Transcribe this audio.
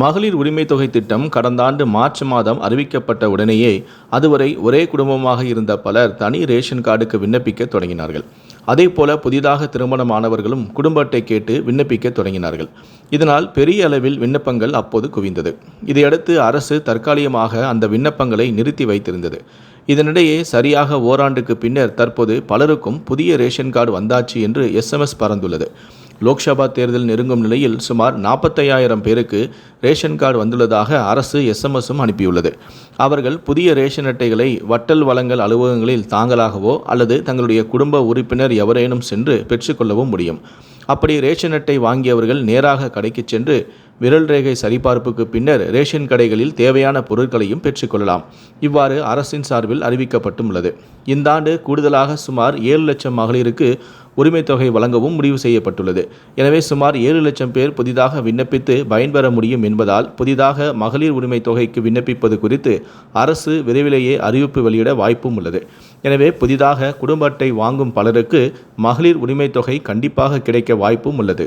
மகளிர் உரிமை தொகை திட்டம் கடந்த ஆண்டு மார்ச் மாதம் அறிவிக்கப்பட்ட உடனேயே அதுவரை ஒரே குடும்பமாக இருந்த பலர் தனி ரேஷன் கார்டுக்கு விண்ணப்பிக்க தொடங்கினார்கள். அதேபோல புதிதாக திருமணமானவர்களும் குடும்ப அட்டை கேட்டு விண்ணப்பிக்க தொடங்கினார்கள். இதனால் பெரிய அளவில் விண்ணப்பங்கள் அப்போது குவிந்தது. இதையடுத்து அரசு தற்காலிகமாக அந்த விண்ணப்பங்களை நிறுத்தி வைத்திருந்தது. இதனிடையே சரியாக ஓராண்டுக்கு பின்னர் தற்போது பலருக்கும் புதிய ரேஷன் கார்டு வந்தாச்சு என்று எஸ்எம்எஸ் பறந்துள்ளது லோக்சபா தேர்தல் நெருங்கும் நிலையில் சுமார் நாற்பத்தையாயிரம் பேருக்கு ரேஷன் கார்டு வந்துள்ளதாக அரசு எஸ்எம்எஸும் அனுப்பியுள்ளது. அவர்கள் புதிய ரேஷன் அட்டைகளை வட்டல் வழங்கல் அலுவலகங்களில் தாங்களாகவோ அல்லது தங்களுடைய குடும்ப உறுப்பினர் எவரேனும் சென்று பெற்றுக்கொள்ளவும் முடியும். அப்படி ரேஷன் அட்டை வாங்கியவர்கள் நேராக கடைக்கு சென்று விரல் ரேகை சரிபார்ப்புக்கு பின்னர் ரேஷன் கடைகளில் தேவையான பொருட்களையும் பெற்றுக்கொள்ளலாம். இவ்வாறு அரசின் சார்பில் அறிவிக்கப்பட்டுள்ளது. இந்த ஆண்டு கூடுதலாக சுமார் ஏழு லட்சம் மகளிருக்கு உரிமைத்தொகை வழங்கவும் முடிவு செய்யப்பட்டுள்ளது. எனவே சுமார் ஏழு லட்சம் பேர் புதிதாக விண்ணப்பித்து பயன்பெற முடியும் என்பதால் புதிதாக மகளிர் உரிமை தொகைக்கு விண்ணப்பிப்பது குறித்து அரசு விரைவிலேயே அறிவிப்பு வெளியிட வாய்ப்பும் உள்ளது. எனவே புதிதாக குடும்ப அட்டை வாங்கும் பலருக்கு மகளிர் உரிமை தொகை கண்டிப்பாக கிடைக்க வாய்ப்பும் உள்ளது.